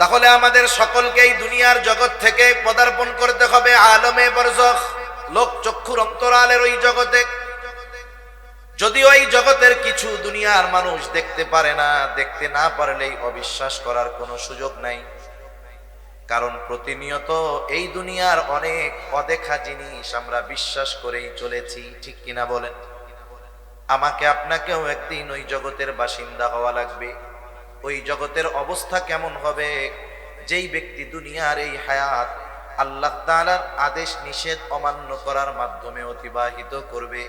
তাহলে আমাদের সকলকে এই দুনিয়ার জগৎ থেকে পদার্পণ করতে হবে আলমে বরজখ, লোক চক্ষুর অন্তরালের ওই জগতে। যদিও এই জগতের কিছু দুনিয়ার মানুষ দেখতে পারে না, দেখতে না পারলেই অবিশ্বাস করার কোনো সুযোগ নাই। কারণ প্রতিনিয়ত এই দুনিয়ার অনেক অদেখা জিনিস আমরা বিশ্বাস করেই চলেছি, ঠিক কিনা বলেন? আমাকে আপনাকেও একদিন ওই জগতের বাসিন্দা হওয়া লাগবে। ওই জগতের অবস্থা কেমন হবে? যেই ব্যক্তি দুনিয়ার এই হায়াত আল্লাহ তাআলার আদেশ, নিষেধ অমান্য করার মাধ্যমে অতিবাহিত করবে,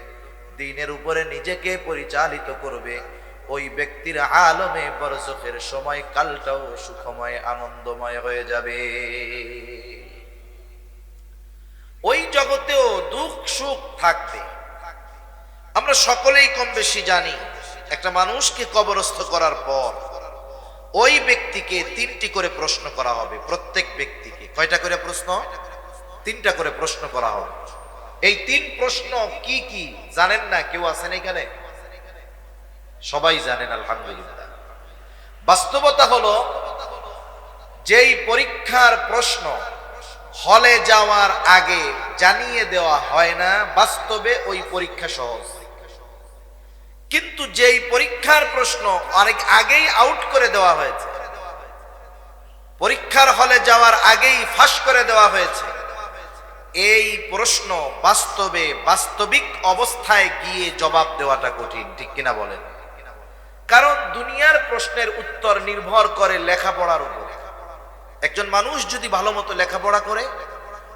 দিনের উপরে নিজেকে পরিচালিত করবে, ওই ব্যক্তির আলমে বরজখের সময় কালটাও সুখময়, আনন্দময় হয়ে যাবে। ওই জগতেও দুঃখ, সুখ থাকবে। আমরা সকলেই কম বেশি জানি, একটা মানুষকে কবরস্থ করার পর ওই ব্যক্তিকে তিনটি করে প্রশ্ন করা হবে, প্রত্যেক ব্যক্তিকে। কয়টা করে প্রশ্ন? তিনটা করে প্রশ্ন করা হবে। এই তিন প্রশ্ন কি কি জানেন না? কেউ আছেন এখানে? সবাই জানেন, আলহামদুলিল্লাহ। বাস্তবতা হলো, যেই পরীক্ষার প্রশ্ন হলে যাওয়ার আগে জানিয়ে দেওয়া হয় না, বাস্তবে ওই পরীক্ষা সহজ। কিন্তু যেই পরীক্ষার প্রশ্ন অনেক আগেই আউট করে দেওয়া হয়েছে। পরীক্ষার হলে যাওয়ার আগেই ফাঁস করে দেওয়া হয়েছে। এই প্রশ্ন বাস্তবে বাস্তবিক অবস্থায় গিয়ে জবাব দেওয়াটা কঠিন, ঠিক কিনা বলেন? কারণ দুনিয়ার প্রশ্নের উত্তর নির্ভর করে লেখাপড়ার উপর। একজন মানুষ যদি ভালো মতো লেখাপড়া করে,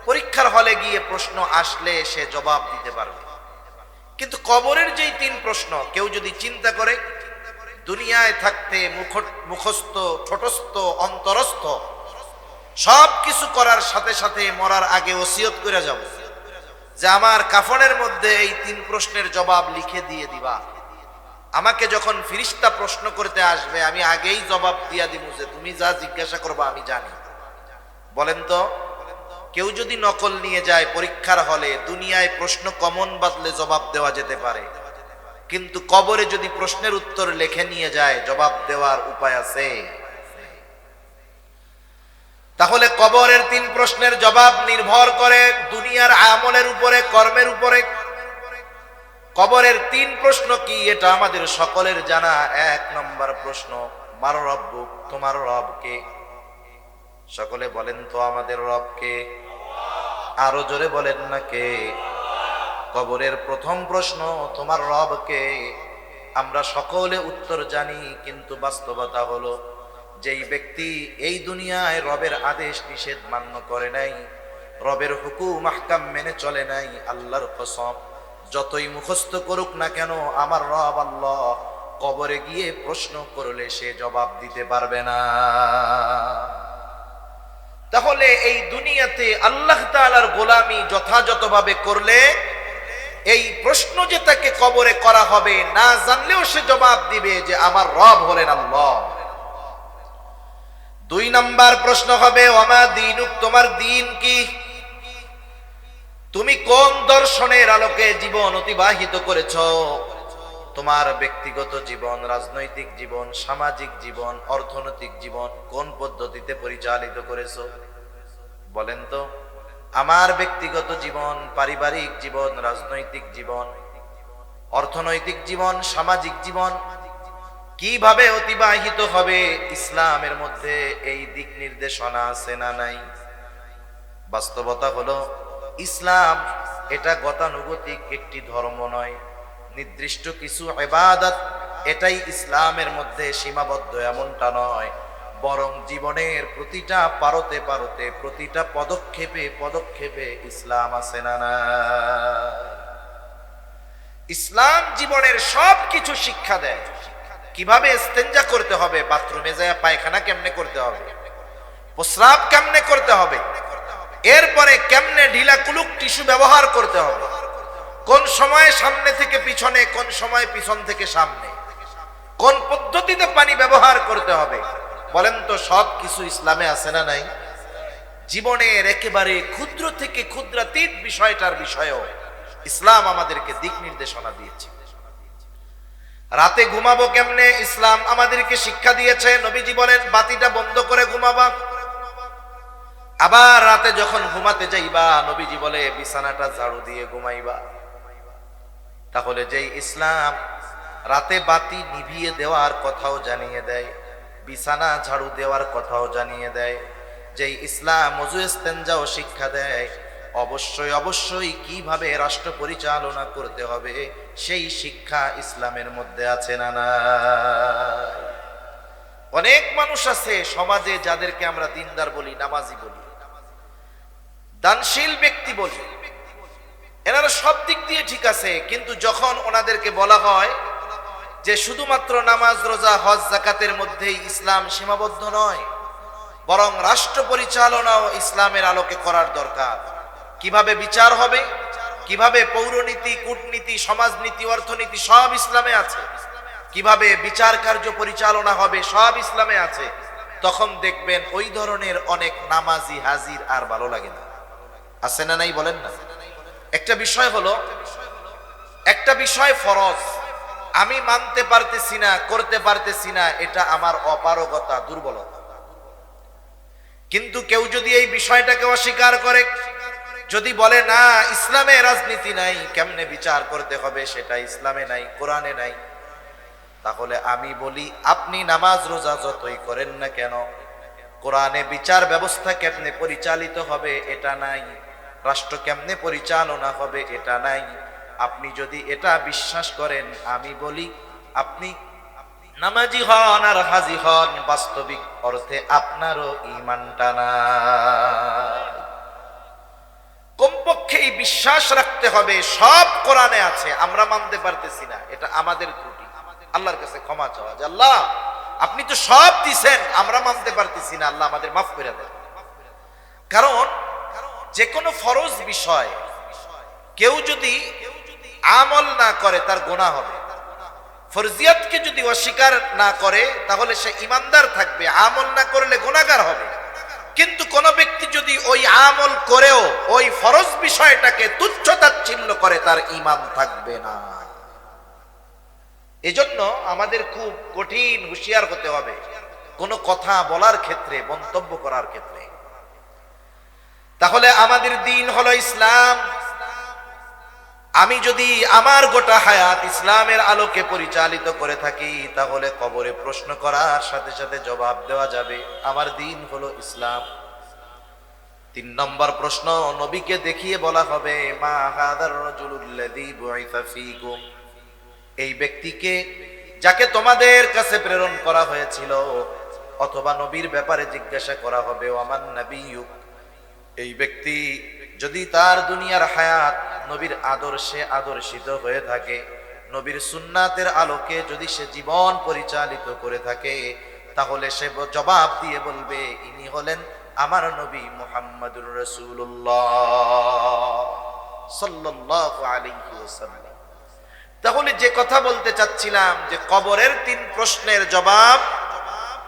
পরীক্ষার হলে গিয়ে প্রশ্ন আসলে সে জবাব দিতে পারবে। কিন্তু কবরের যেই তিন প্রশ্ন, কেউ যদি চিন্তা করে, দুনিয়ায় থাকতে মুখ- মুখস্থ, ঠোঁটস্থ, অন্তরস্থ সব কিছু করার সাথে সাথে মরার আগে ওসিয়ত করে যাব। যে আমার কাফনের মধ্যে এই তিন প্রশ্নের জবাব লিখে দিয়ে দিবা। আমাকে যখন ফিরিস্তা প্রশ্ন করতে আসবে, আমি আগেই জবাব দিয়া দিব যে তুমি যা জিজ্ঞাসা করবা আমি জানি। বলেন তো কেউ যদি নকল নিয়ে যায় পরীক্ষার হলে দুনিয়ায় প্রশ্ন কমন বাদলে জবাব দেওয়া যেতে পারে। কিন্তু কবরে যদি প্রশ্নের উত্তর লেখে নিয়ে যায়, জবাব দেওয়ার উপায় আছে। তাহলে কবরের তিন প্রশ্নের জবাব নির্ভর করে দুনিয়ার আমলের উপরে, কর্মের উপরে। কবরের তিন প্রশ্ন কি? এটা আমাদের সকলের জানা। এক নম্বর প্রশ্ন, মার রব্বু তোমার রবকে? সকলে বলেন, তো আমাদের রবকে। আরও জোরে বলেন না কে? কবরের প্রথম প্রশ্ন, তোমার রবকে আমরা সকলে উত্তর জানি, কিন্তু বাস্তবতা হলো, যেই ব্যক্তি এই দুনিয়ায় রবের আদেশ নিষেধ মান্য করে নাই, রবের হুকুম, আহকাম মেনে চলে নাই, আল্লাহর কসম। যতই মুখস্থ করুক না কেন, আমার রব আল্লাহ কবরে গিয়ে প্রশ্ন করলে সে জবাব দিতে পারবে না। তাহলে এই দুনিয়াতে আল্লাহ তাআলার গোলামি যথাযথভাবে করলে এই প্রশ্ন যে তাকে কবরে করা হবে না জানলেও সে জবাব দিবে যে আমার রব হলেন আল্লাহ। দুই নাম্বার প্রশ্ন হবে ওমা দিনুক, তোমার দিন কি? তুমি কোন দর্শনের আলোকে জীবন অতিবাহিত করেছ? তোমার ব্যক্তিগত জীবন, রাজনৈতিক জীবন, সামাজিক জীবন, অর্থনৈতিক জীবন কোন পদ্ধতিতে পরিচালিত করেছ? বলেন তো। আমার ব্যক্তিগত জীবন, পারিবারিক জীবন, রাজনৈতিক জীবন, অর্থনৈতিক জীবন, সামাজিক জীবন কীভাবে অতিবাহিত হবে ইসলামের মধ্যে এই দিক নির্দেশনা আছে না নাই? বাস্তবতা হলো, ইসলাম এটা গতানুগতিক একটি ধর্ম নয়। নির্দিষ্ট কিছু এবাদত এটাই ইসলামের মধ্যে সীমাবদ্ধ, এমনটা নয়। বরং জীবনের প্রতিটা পারতে পারতে, প্রতিটা পদক্ষেপে পদক্ষেপে ইসলাম আছে না না? ইসলাম জীবনের সব কিছু শিক্ষা দেয়। কীভাবে ইস্তেঞ্জা করতে হবে? বাথরুমে যায়, পায়খানা কেমনে করতে হবে? প্রস্রাব কেমনে করতে হবে? এরপরে কেমনে ঢিলা কুলুক টিস্যু ব্যবহার করতে হবে? কোন সময় সামনে থেকে পিছনে, কোন সময় পিছন থেকে সামনে। কোন পদ্ধতিতে পানি ব্যবহার করতে হবে? বলেন তো, সব কিছু ইসলামে আছে না নাই? জীবনের একেবারে ক্ষুদ্র থেকে ক্ষুদ্রাতীত বিষয়টার বিষয়েও ইসলাম আমাদেরকে দিক নির্দেশনা দিয়েছে। রাতে ঘুমাবো কেমনে? ইসলাম আমাদেরকে শিক্ষা দিয়েছে। নবীজি বলেন, বাতিটা বন্ধ করে ঘুমাবা। আবার রাতে যখন ঘুমাতে যাইবা, নবীজি বলে, বিছানাটা ঝাড়ু দিয়ে ঘুমাইবা। তাহলে যেই ইসলাম রাতে বাতি নিভিয়ে দেওয়ার কথাও জানিয়ে দেয়, বিছানা ঝাড়ু দেওয়ার কথাও জানিয়ে দেয়, যেই ইসলাম মজু শিক্ষা দেয়, অবশ্যই অবশ্যই কীভাবে রাষ্ট্র পরিচালনা করতে হবে, সেই শিক্ষা ইসলামের মধ্যে আছে না না অনেক মানুষ আছে সমাজে যাদেরকে আমরা দিনদার বলি, নামাজি বলি, দানশীল ব্যক্তি বলি। এনারা সব দিক দিয়ে ঠিক আছে, কিন্তু যখন ওনাদেরকে বলা হয় যে শুধুমাত্র নামাজ, রোজা, হজ জাকাতের মধ্যেই ইসলাম সীমাবদ্ধ নয়, বরং রাষ্ট্র পরিচালনাও ইসলামের আলোকে করার দরকার। কীভাবে বিচার হবে, কীভাবে পৌরনীতি, কূটনীতি, সমাজনীতি, অর্থনীতি সব ইসলামে আছে, কীভাবে বিচার কার্য পরিচালনা হবে সব ইসলামে আছে, তখন দেখবেন ওই ধরনের অনেক নামাজি হাজির আর ভালো লাগে না। আছে না নাই বলেন না? একটা বিষয় হলো, একটা বিষয় ফরজ। আমি মানতে পারতেছি না, করতে পারতেছি না, এটা আমার অপারগতা, দুর্বলতা। কিন্তু কেউ যদি এই বিষয়টাকে অস্বীকার করে, যদি বলে, না, ইসলামে রাজনীতি নাই, কেমনে বিচার করতে হবে? সেটা ইসলামে নাই, কোরআনে নাই। তাহলে আমি বলি, আপনি নামাজ রোজা যতই করেন না কেন, কোরআনে বিচার ব্যবস্থা কেমনে পরিচালিত হবে, এটা নাই। রাষ্ট্র কেমনে পরিচালনা হবে এটা নাই। আপনি যদি এটা বিশ্বাস করেন, আমি বলি, আপনি নামাজি হন আর হাজি হন, বাস্তবিক অর্থে আপনারও ইমানটা না কমপক্ষে এই বিশ্বাস রাখতে হবে, সব কোরআনে আছে, আমরা মানতে পারতেছি না, এটা আমাদের ত্রুটি। আল্লাহর কাছে ক্ষমা চাওয়া যে আল্লাহ, আপনি তো সব দিছেন, আমরা মানতে পারতেছি না, আল্লাহ আমাদের মাফ করে দেন। কারণ যে কোনো ফরজ বিষয়, কেউ যদি আমল না করে, তার গোনা হবে। ফরজিয়াতকে যদি অস্বীকার না করে, তাহলে সে ইমানদার থাকবে। আমল না করলে গোনাগার হবে। কিন্তু কোন ব্যক্তি যদি ওই আমল করেও, ওই ফরজ বিষয়টাকে তুচ্ছ তাচ্ছিল্য করে, তার ইমান থাকবে না। এজন্য আমাদের খুব কঠিন হুঁশিয়ার হতে হবে। কোনো কথা বলার ক্ষেত্রে, মন্তব্য করার ক্ষেত্রে। তাহলে আমাদের দিন হলো ইসলাম। আমি যদি আমার গোটা হায়াত ইসলামের আলোকে পরিচালিত করে থাকি, তাহলে কবরে প্রশ্ন করার সাথে সাথে জবাব দেওয়া যাবে, আমার দিন হলো ইসলাম। তিন নম্বর প্রশ্ন, নবীকে দেখিয়ে বলা হবে এই ব্যক্তিকে যাকে তোমাদের কাছে প্রেরণ করা হয়েছিল, অথবা নবীর ব্যাপারে জিজ্ঞাসা করা হবে ওয়ামান নাবিয়ুক? এই ব্যক্তি যদি তার দুনিয়ার হায়াত নবীর আদর্শে আদর্শিত হয়ে থাকে, নবীর সুন্নাতের আলোকে যদি সে জীবন পরিচালিত করে থাকে, তাহলে সে জবাব দিয়ে বলবে, ইনি হলেন আমার নবী মোহাম্মদুর রসুল্লাহ তাহলে যে কথা বলতে চাচ্ছিলাম, যে কবরের তিন প্রশ্নের জবাব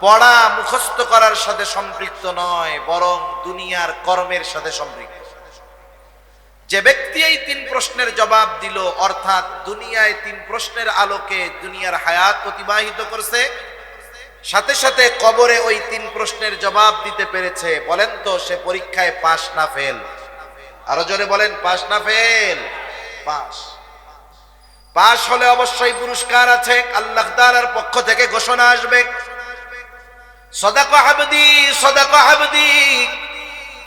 পড়া মুখস্থ করার সাথে সম্পৃক্ত নয়, বরং দুনিয়ার কর্মের সাথে সম্পৃক্ত। যে ব্যক্তি এই তিন প্রশ্নের জবাব দিল, অর্থাৎ দুনিয়ায় তিন প্রশ্নের আলোকে দুনিয়ার হায়াত অতিবাহিত করছে, সাথে সাথে কবরে ওই তিন প্রশ্নের জবাব দিতে পেরেছে, বলেন তো সে পরীক্ষায় পাশ না ফেল। আরও জোরে বলেন, পাশ না ফেল? পাশ। পাশ হলে অবশ্যই পুরস্কার আছে, আল্লাহ তাআলার পক্ষ থেকে ঘোষণা আসবে। সদাকা হাবদি সদাকা হাবদি।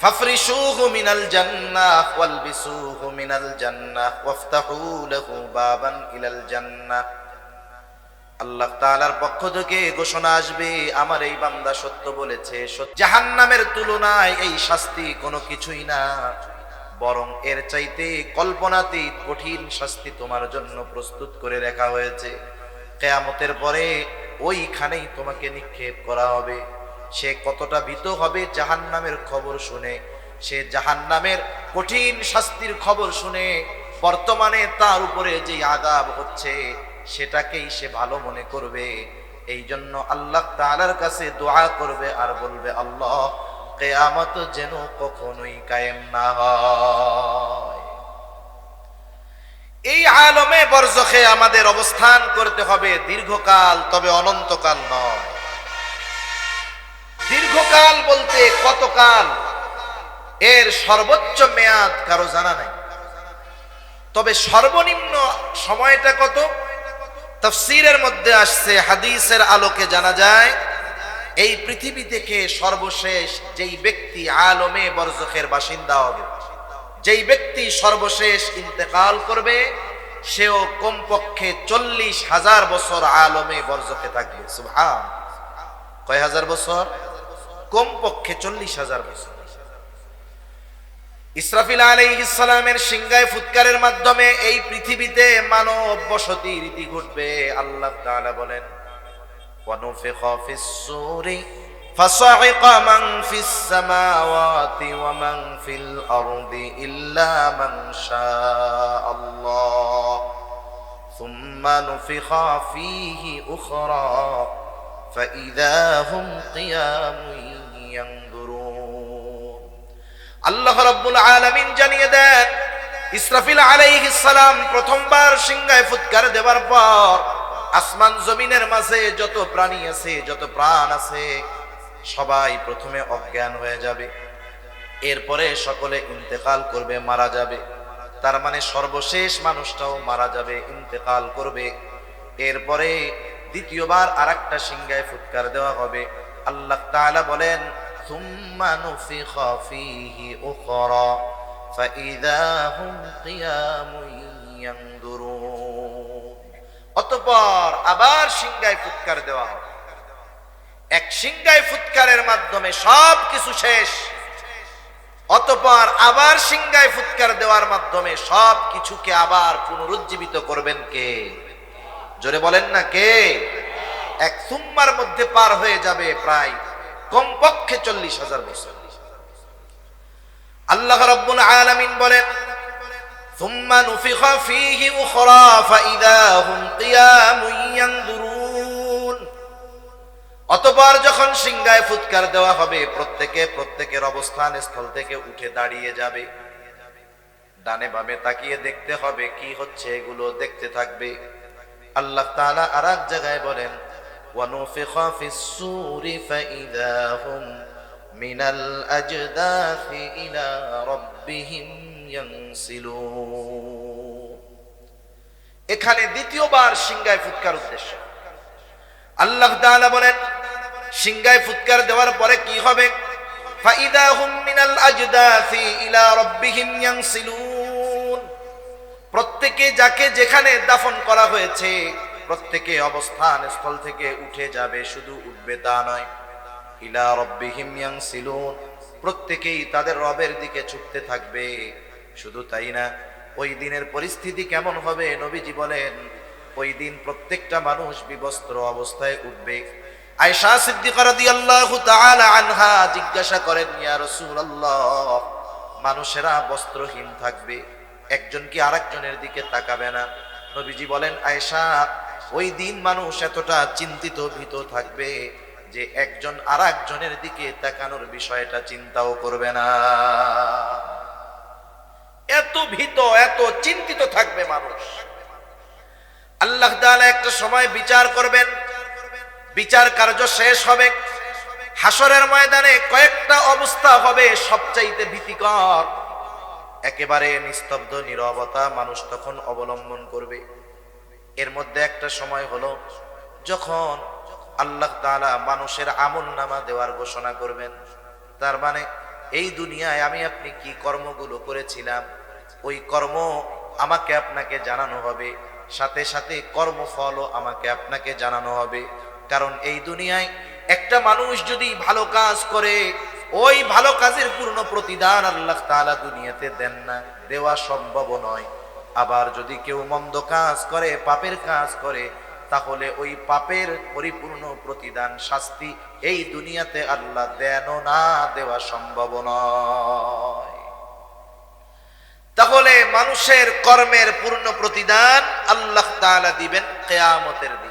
ফাফরিশুহু মিনাল জান্নাহ ওয়ালবিসুহু মিনাল জান্নাহ ওয়াফতাহু লাহু বাবান ইলাল জান্নাহ। আল্লাহ তাআলার পক্ষ থেকে ঘোষণা আসবে, আমার এই বান্দা সত্য বলেছে, সত্য- জাহান্নামের তুলনায় এই শাস্তি কোনো কিছুই না। বরং এর চাইতে কল্পনাতীত কঠিন শাস্তি তোমার জন্য প্রস্তুত করে রাখা হয়েছে। কেয়ামতের পরে ওইখানেই তোমাকে নিক্ষেপ করা হবে। সে কতটা ভীত হবে জাহান্নামের খবর শুনে। সে জাহান্নামের কঠিন শাস্তির খবর শুনে বর্তমানে তার উপরে যে আগাব হচ্ছে, সেটাকেই সে ভালো মনে করবে। এই জন্য আল্লাহ তাআলার কাছে দোয়া করবে আর বলবে, আল্লাহ, কেয়ামত যেন কখনোই কায়েম না হয়। এই আলমে বরজখে আমাদের অবস্থান করতে হবে দীর্ঘকাল, তবে অনন্তকাল নয়। দীর্ঘকাল বলতে কতকাল? এর সর্বোচ্চ মেয়াদ কারও জানা নাই। তবে সর্বনিম্ন সময়টা কত? তফসিরের মধ্যে আসছে, হাদিসের আলোকে জানা যায়, এই পৃথিবী থেকে সর্বশেষ যেই ব্যক্তি আলমে বরজখের বাসিন্দা হবে। যেই ব্যক্তি সর্বশেষ ইন্তেকাল করবে, সেও কমপক্ষে চল্লিশ হাজার বছর আলমে বর্জকে থাকবে। সুভান কয় হাজার বছর? কমপক্ষে চল্লিশ হাজার বছর। ইসরাফিল আলী ইসলামের সিংহায় ফুৎকারের মাধ্যমে এই পৃথিবীতে মানব বসতি রীতি ঘটবে। আল্লাহ তাআলা বলেন فصعق من في السماوات ومن في الأرض إلا من شاء الله ثم نفخ فيه أخرى فإذا هم قيام ينظرون আল্লাহ রব্বুল আলামিন জানিয়ে দেন ইসরাফিল আলাইহিস সালাম প্রথমবার সিংহায় ফুৎকার দেওয়ার পর আসমান জমিনের মাঝে যত প্রাণী আছে যত প্রাণ আছে সবাই প্রথমে অজ্ঞান হয়ে যাবে। এরপরে সকলে ইন্তেকাল করবে, মারা যাবে। তার মানে সর্বশেষ মানুষটাও মারা যাবে, ইন্তেকাল করবে। এরপরে দ্বিতীয়বার আর একটা সিংহায় ফুৎকার দেওয়া হবে। আল্লাহ তালা বলেন অতপর আবার সিংহায় ফুৎকার দেওয়া হবে। এক সিংহায় ফুৎকারের মাধ্যমে সব কিছু শেষ অতঃপর আবার সিংহায় ফুৎকার দেওয়ার মাধ্যমে সব কিছুকে আবার পুনরুজ্জীবিত করবেন কে জোরে বলেন না কে এক সুম্মার মধ্যে পার হয়ে যাবে প্রায় কমপক্ষে চল্লিশ হাজার বছর আল্লাহ রব্বুল আলামিন বলেন ثم نفخ فيه أخرى فإذا هم قيام ينظرون অতবার যখন সিংহায় ফুৎকার দেওয়া হবে প্রত্যেকে প্রত্যেকের অবস্থান স্থল থেকে উঠে দাঁড়িয়ে যাবে ডানে বামে তাকিয়ে দেখতে হবে কি হচ্ছে এগুলো দেখতে থাকবে আল্লাহ তাআলা আর এক জায়গায় বলেন ونفخ في السور فإذا هم من الأجداث إلى ربهم ينسلون এখানে দ্বিতীয়বার সিংহায় ফুৎকার উদ্দেশ্য আল্লাহ তাআলা বলেন সিংগায় ফুৎকার দেওয়ার পরে কি হবে? ফাইদা হুম প্রত্যেকে যাকে যেখানে দাফন করা হয়েছে, প্রত্যেকে অবস্থান স্থল থেকে উঠে যাবে, শুধু উঠবে তা নয়। ইলা রব্বিহিম সিলুন প্রত্যেকেই তাদের রবের দিকে ছুটতে থাকবে। শুধু তাই না, ওই দিনের পরিস্থিতি কেমন হবে নবীজি বলেন, ওই দিন প্রত্যেকটা মানুষ বিবস্ত্র অবস্থায় উঠবে। তাআলা আনহা জিজ্ঞাসা করেন মানুষেরা বস্ত্রহীন থাকবে, একজন কি আরেকজনের দিকে তাকাবে না? নবীজি বলেন, আয়েশা, ওই দিন মানুষ এতটা চিন্তিত, ভীত থাকবে যে একজন আর একজনের দিকে তাকানোর বিষয়টা চিন্তাও করবে না। এত ভীত, এত চিন্তিত থাকবে মানুষ। আল্লাহ একটা সময় বিচার করবেন বিচার কার্য শেষ হবে। হাসরের ময়দানে কয়েকটা অবস্থা হবে সবচাইতে ভীতিকর। একেবারে নিস্তব্ধ, নিরবতা মানুষ তখন অবলম্বন করবে। এর মধ্যে একটা সময় হলো যখন আল্লাহ তাআলা মানুষের আমল নামা দেওয়ার ঘোষণা করবেন। তার মানে এই দুনিয়ায় আমি আপনি কি কর্মগুলো করেছিলাম, ওই কর্ম আমাকে আপনাকে জানানো হবে, সাথে সাথে কর্মফলও আমাকে আপনাকে জানানো হবে। কারণ এই দুনিয়ায় একটা মানুষ যদি ভালো কাজ করে, ওই ভালো কাজের পূর্ণ প্রতিদান আল্লাহ তাআলা দুনিয়াতে দেন না, দেওয়া সম্ভব নয়। আবার যদি কেউ মন্দ কাজ করে, পাপের কাজ করে, তাহলে ওই পাপের পরিপূর্ণ প্রতিদান, শাস্তি এই দুনিয়াতে আল্লাহ দেন না, দেওয়া সম্ভব নয়। তাহলে মানুষের কর্মের পূর্ণ প্রতিদান আল্লাহ তাআলা দিবেন, কেয়ামতের দিন।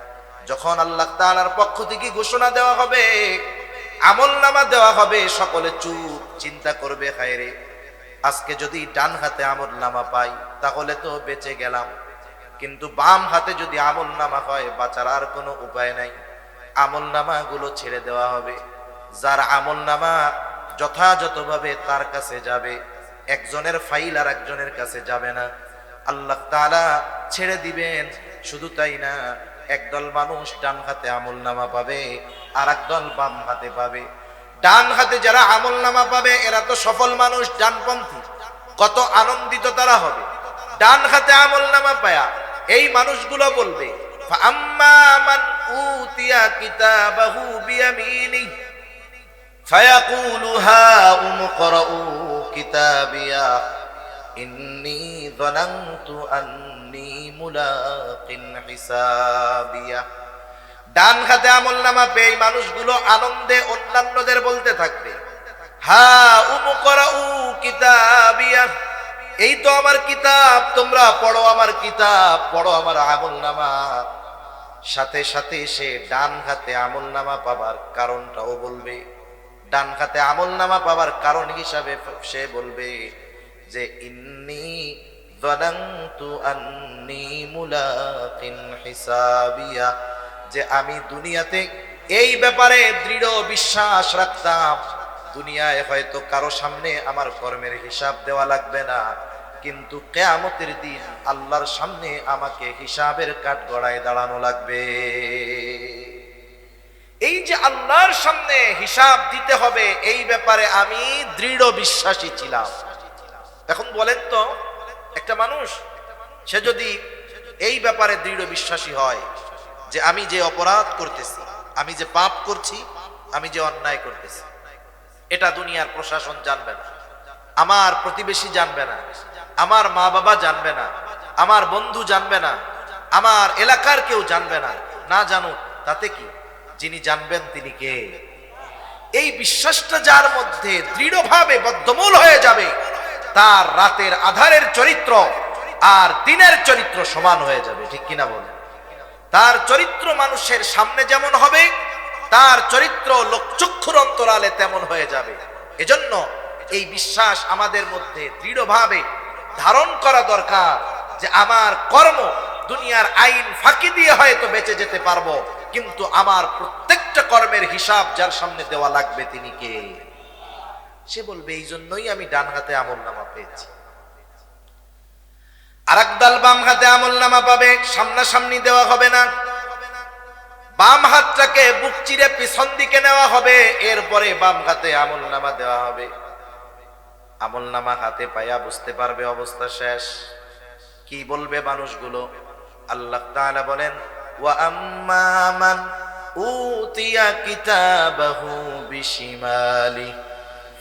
যখন আল্লাহ তাআলার পক্ষ থেকে ঘোষণা দেওয়া হবে, আমল নামা দেওয়া হবে, সকলে চুপ চিন্তা করবে হায়রে আজকে যদি ডান হাতে আমল নামা পাই, তাহলে তো বেঁচে গেলাম। কিন্তু বাম হাতে যদি আমল নামা হয়, বাঁচার আর কোনো উপায় নাই। আমল নামা গুলো ছেড়ে দেওয়া হবে। যার আমল নামা যথাযথভাবে তার কাছে যাবে, একজনের ফাইল আর একজনের কাছে যাবে না। আল্লাহ তাআলা ছেড়ে দিবেন, শুধু তাই না একদল মানুষ ডান হাতে আমল নামা পাবে আর একদল বাম হাতে পাবে ডান হাতে যারা আমল নামা পাবে এরা তো সফল মানুষ ডানপন্থী কত আনন্দিত তারা হবে ডান হাতে আমল নামা পায়া এই মানুষগুলো বলবে فأما من أوتي كتابه بيمينه فيقول هاؤم اقرءوا كتابيا إني ظننت أني ملاق حسابيا ডান হাতে আমল নামা পেয়ে এই মানুষগুলো আনন্দে অন্যান্যদের বলতে থাকবে হা উমুকরা উ কিতাবিয়া এই তো আমার কিতাব তোমরা পড়ো আমার কিতাব পড়ো আমার আমল নামা সাথে সাথে সে ডান হাতে আমল নামা পাবার কারণটাও বলবে ডান হাতে আমল নামা পাবার কারণ হিসাবে সে বলবে যে ইন্নি ظننت أني ملاق حسابيا যে আমি দুনিয়াতে এই ব্যাপারে দৃঢ় বিশ্বাস রাখতাম দুনিয়ায় হয়তো কারো সামনে আমার কর্মের হিসাব দেওয়া লাগবে না কিন্তু কেয়ামতের দিন আল্লাহর সামনে আমাকে হিসাবের কাঠ গড়ায় দাঁড়ানো লাগবে এই যে আল্লাহর সামনে হিসাব দিতে হবে এই ব্যাপারে আমি দৃঢ় বিশ্বাসী ছিলাম এখন বলেন তো, একটা মানুষ, সে যদি এই ব্যাপারে দৃঢ় বিশ্বাসী হয় যে আমি যে অপরাধ করতেছি, আমি যে পাপ করছি, আমি যে অন্যায় করতেছি, এটা দুনিয়ার প্রশাসন জানবে না, আমার প্রতিবেশী জানবে না, আমার মা বাবা জানবে না, আমার বন্ধু জানবে না, আমার এলাকার কেউ জানবে না না জানুক, তাতে কি? যিনি জানবেন তিনি কে? এই বিশ্বাসটা যার মধ্যে দৃঢ়ভাবে বদ্ধমূল হয়ে যাবে তার রাতের আধারের চরিত্র আর দিনের চরিত্র সমান হয়ে যাবে, ঠিক কিনা বলেন তার চরিত্র মানুষের সামনে যেমন হবে, তার চরিত্র লোকচক্ষুর অন্তরালে তেমন হয়ে যাবে। এজন্য এই বিশ্বাস আমাদের মধ্যে দৃঢ়ভাবে ধারণ করা দরকার যে আমার কর্ম দুনিয়ার আইন ফাঁকি দিয়ে হয়তো বেঁচে যেতে পারব, কিন্তু আমার প্রত্যেকটা কর্মের হিসাব যার সামনে দেওয়া লাগবে তিনি কে? সে বলবে এই জন্যই আমি ডান হাতে আমল নামা পেয়েছি। আর দল বাম হাতে আমল নামা পাবে, সামনাসামনি দেওয়া হবে না। বাম হাতটাকে বুক চিরে পিছন দিকে নেওয়া হবে, এরপরে বাম হাতে আমল নামা দেওয়া হবে। আমল নামা হাতে পায়া বুঝতে পারবে অবস্থা শেষ। কি বলবে মানুষগুলো? আল্লাহ তাআলা বলেন, ওয়া আম্মা মান উতিয়া কিতাবাহু বিশিমালি।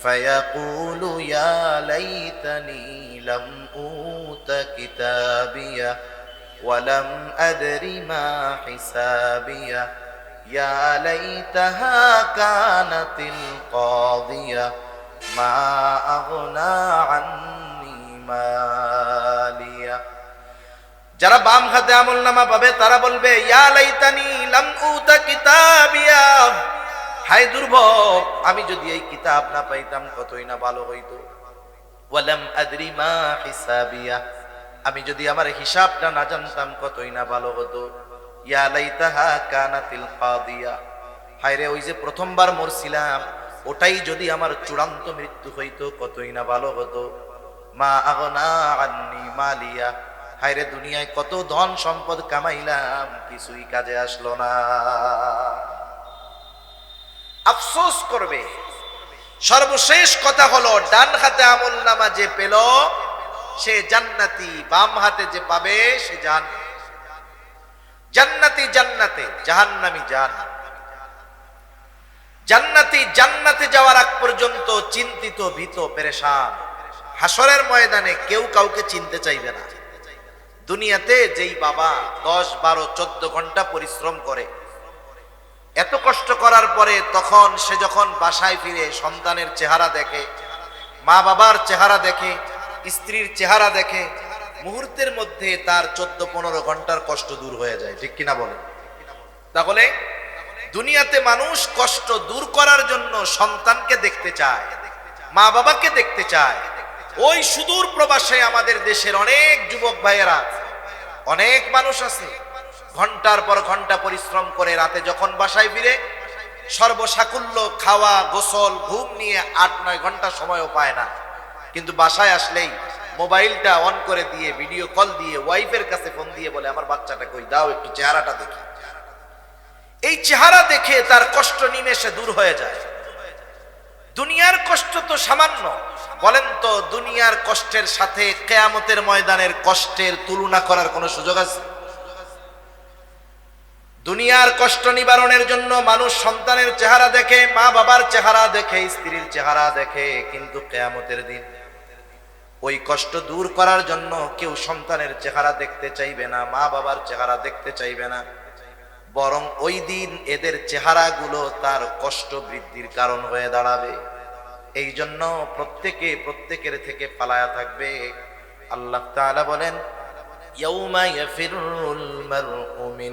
ফায়াকুলু ইয়া লাইতানি লাম উতা কিতাবিয়া ولم أدر ما حسابيه يا ليتها كانت القاضية ما أغنى عني مالية যারা বাম হাতে আমল নামা পাবে তারা বলবে ইয়া লাইতানি লাম উতা কিতাবিয়া হায় দুর্ভোগ, আমি যদি এই কিতাব না পাইতাম কতই না ভালো হইতো। ওয়ালাম আদরি মা হিসাবিয়া, আমি যদি আমার হিসাবটা না জানতাম কতই না ভালো হতো। ইয়া লাইতাহা কানাতিল কাদিয়া হায়রে ওই যে প্রথমবার মরছিলাম, ওটাই যদি আমার চূড়ান্ত মৃত্যু হইতো কতই না ভালো হতো। মা আগনা আন্নি মালিয়া হায়রে দুনিয়ায় কত ধন সম্পদ কামাইলাম, কিছুই কাজে আসলো না। আফসোস করবে। সর্বশেষ কথা হলো, ডান হাতে আমল নামা যে পেল, সে জান্নাতি, বাম হাতে যে পাবে, সে জান জান্নাতি জান্নাতে, জাহান্নামি জান জান্নাতি জান্নাতে যাওয়ার আগ পর্যন্ত চিন্তিত, ভীত, পেরেশান। হাসরের ময়দানে কেউ কাউকে চিনতে চাইবে না। দুনিয়াতে যেই বাবা দশ বারো চোদ্দ ঘণ্টা পরিশ্রম করে এত কষ্ট করার পরে তখন সে যখন বাসায় ফিরে সন্তানের চেহারা দেখে, মা বাবার চেহারা দেখে, স্ত্রীর চেহারা দেখে, মুহূর্তের মধ্যে তার চোদ্দ পনেরো ঘণ্টার কষ্ট দূর হয়ে যায়, ঠিক কিনা বলে? তাহলে দুনিয়াতে মানুষ কষ্ট দূর করার জন্য সন্তানকে দেখতে চায়, মা বাবাকে দেখতে চায়। ওই সুদূর প্রবাসে আমাদের দেশের অনেক যুবক ভাইয়েরা, অনেক মানুষ আছে ঘণ্টার পর ঘণ্টা পরিশ্রম করে রাতে যখন বাসায় ফিরে, সর্বসাকুল্য খাওয়া, গোসল, ঘুম নিয়ে আট নয় ঘণ্টা সময়ও পায় না। কিন্তু বাসায় আসলেই মোবাইলটা অন করে দিয়ে, ভিডিও কল দিয়ে, ওয়াইফের কাছে ফোন দিয়ে বলে, আমার বাচ্চাটা কই? দাও একটু চেহারাটা দেখি। এই চেহারা দেখে তার কষ্ট নিমেষে দূর হয়ে যায়। দুনিয়ার কষ্ট তো সামান্য। বলেন তো, দুনিয়ার কষ্টের সাথে কেয়ামতের ময়দানের কষ্টের তুলনা করার কোনো সুযোগ আছে? দুনিয়ার কষ্ট নিবারণের জন্য মানুষ সন্তানের চেহারা দেখে, মা বাবার চেহারা দেখে, স্ত্রীর চেহারা দেখে, কিন্তু কেয়ামতের দিন ওই কষ্ট দূর করার জন্য কেউ সন্তানের চেহারা দেখতে চাইবে না, মা বাবার চেহারা দেখতে চাইবে না। বরং ওই দিন এদের চেহারাগুলো তার কষ্ট বৃদ্ধির কারণ হয়ে দাঁড়াবে। এই জন্য প্রত্যেকে প্রত্যেকের থেকে পালায়া থাকবে। আল্লাহ তাআলা বলেন, ইয়াউমা ইয়াফিরুল